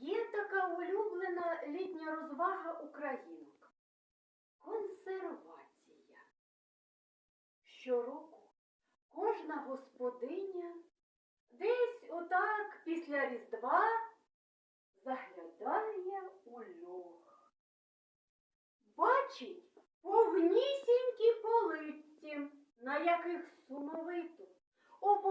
Є така улюблена літня розвага українок консервація. Щороку кожна господиня десь отак після Різдва заглядає у льох. Бачить повнісінькі полиці, на яких сумовито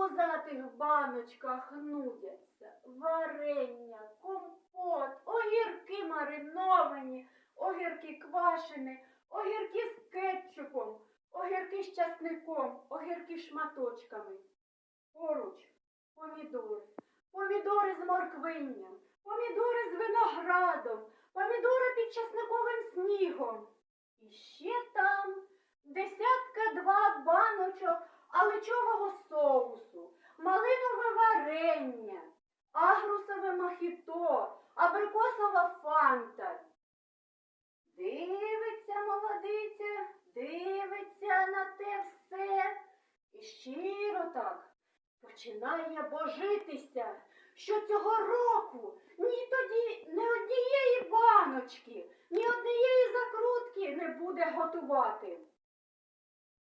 у позатих баночках нудяться варення, компот, огірки мариновані, огірки квашені, огірки з кетчупом, огірки з часником, огірки шматочками. Поруч помідори, помідори з морквинням, помідори з виноградом, помідори під часниковим снігом. І ще там десятка два баночок аличового соусу, варення, агрусове мохіто, абрикосова фанта. Дивиться молодиця, дивиться на те все і щиро так починає божитися, що цього року ні тоді не однієї баночки, ні однієї закрутки не буде готувати.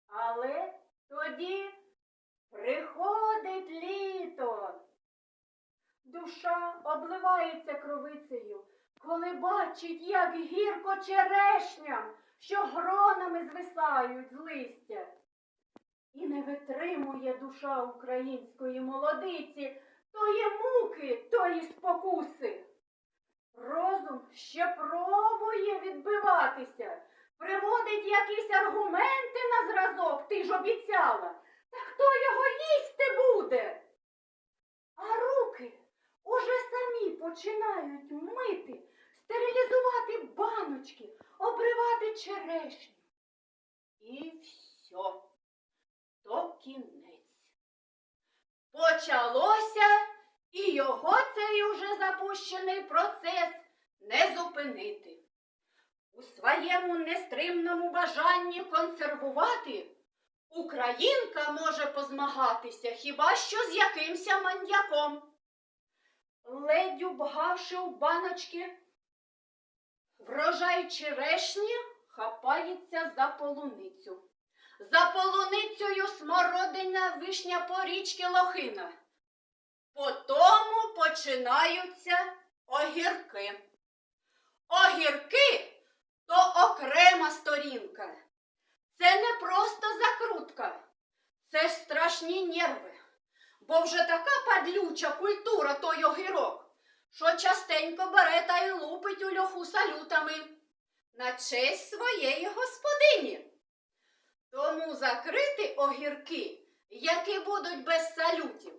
Але тоді приходить літо. Душа обливається кровицею, коли бачить, як гірко черешням, що гронами звисають з листя. І не витримує душа української молодиці тої муки, тої спокуси. Розум ще пробує відбиватися, приводить якісь аргументи на зразок, ти ж обіцяла. Та хто його їсти буде? А руки уже самі починають мити, стерилізувати баночки, обривати черешню. І все, то кінець. Почалося, і його цей уже запущений процес не зупинити. У своєму нестримному бажанні консервувати Українка може позмагатися хіба що з якимся маньяком. Ледь убгавши у баночки, врожай черешні хапається за полуницю. За полуницею смородина, вишня, порічки, лохина. Потому починаються огірки. Огірки то окрема сторінка. Це не просто закрутка, це страшні нерви. Бо вже така падлюча культура той огірок, що частенько бере та й лупить у льоху салютами на честь своєї господині. Тому закрити огірки, які будуть без салютів,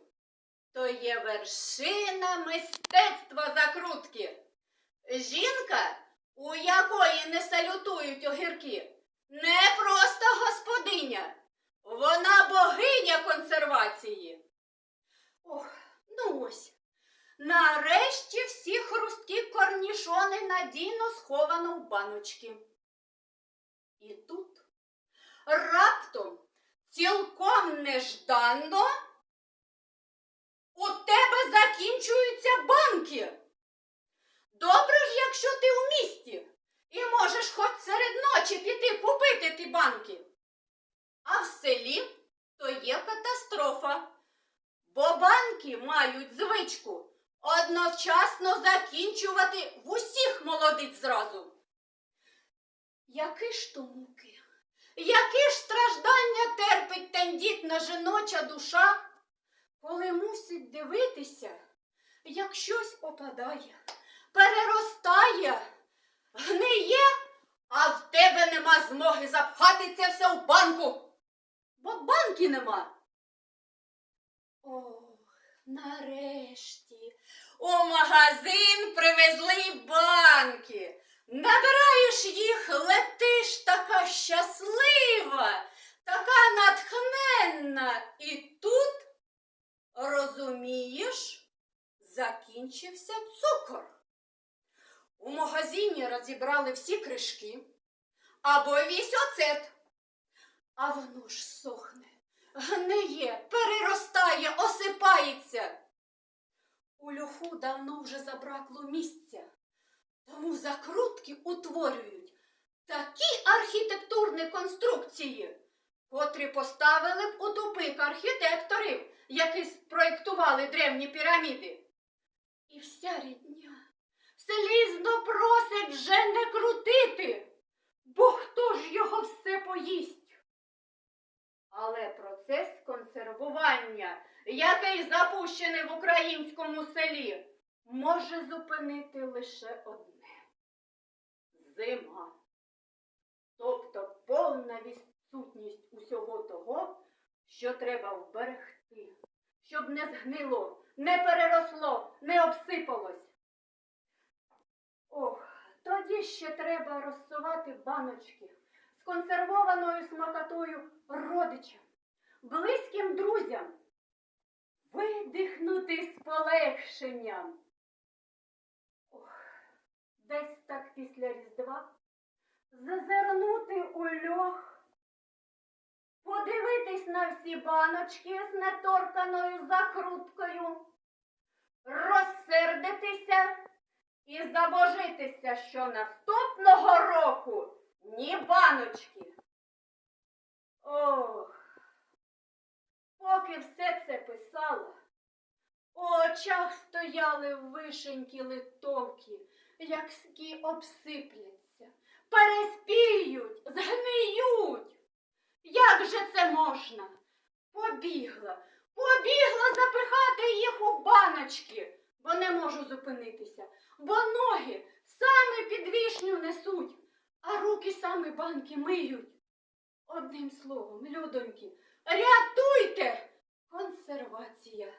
то є вершина мистецтва закрутки. Жінка, у якої не салютують огірки, не просто господиня, вона богиня консервації. Ох, ну ось. Нарешті всі хрусткі корнішони надійно сховано в баночки. І тут раптом, цілком нежданно, у тебе закінчуються банки. Добре ж, якщо ти у місті і можеш хоч серед ночі піти купити ті банки. А в селі то є катастрофа, бо банки мають звичку одночасно закінчувати в усіх молодиць зразу. Які ж то муки, які ж страждання терпить тендітна жіноча душа, коли мусить дивитися, як щось опадає, переростає, гниє, а в тебе нема змоги запхати це все в банку, бо банки нема. Ох, нарешті у магазин привезли банки. Набираєш їх, летиш така щаслива, така натхненна. І тут, розумієш, закінчився цукор. У магазині розібрали всі кришки або весь оцет. А воно ж сохне, гниє, переростає, осипається. У льоху давно вже забракло місця, тому закрутки утворюють такі архітектурні конструкції, котрі поставили б у тупик архітекторів, які спроєктували древні піраміди. І вся рідня слізно просить вже не крутити, бо хто ж його все поїсть? Але процес консервування, який запущений в українському селі, може зупинити лише одне зима. Тобто повна відсутність усього того, що треба вберегти, щоб не згнило, не переросло, не обсипалось. Ох, тоді ще треба розсувати баночки з консервованою смакотою родичам, близьким друзям, видихнути з полегшенням. Ох, десь так після Різдва зазирнути у льох, подивитись на всі баночки з неторканою закруткою, розсердитися і забожитися, що наступного року ні баночки. Ох, поки все це писала, у очах стояли вишенькі литовки, як ски обсипляться, переспіють, згниють. Як же це можна? Побігла, побігла запихати їх у баночки, бо не можу зупинитися, бо ноги саме під вішню несуть, а руки саме банки миють. Одним словом, людоньки, рятуйте! Консервація.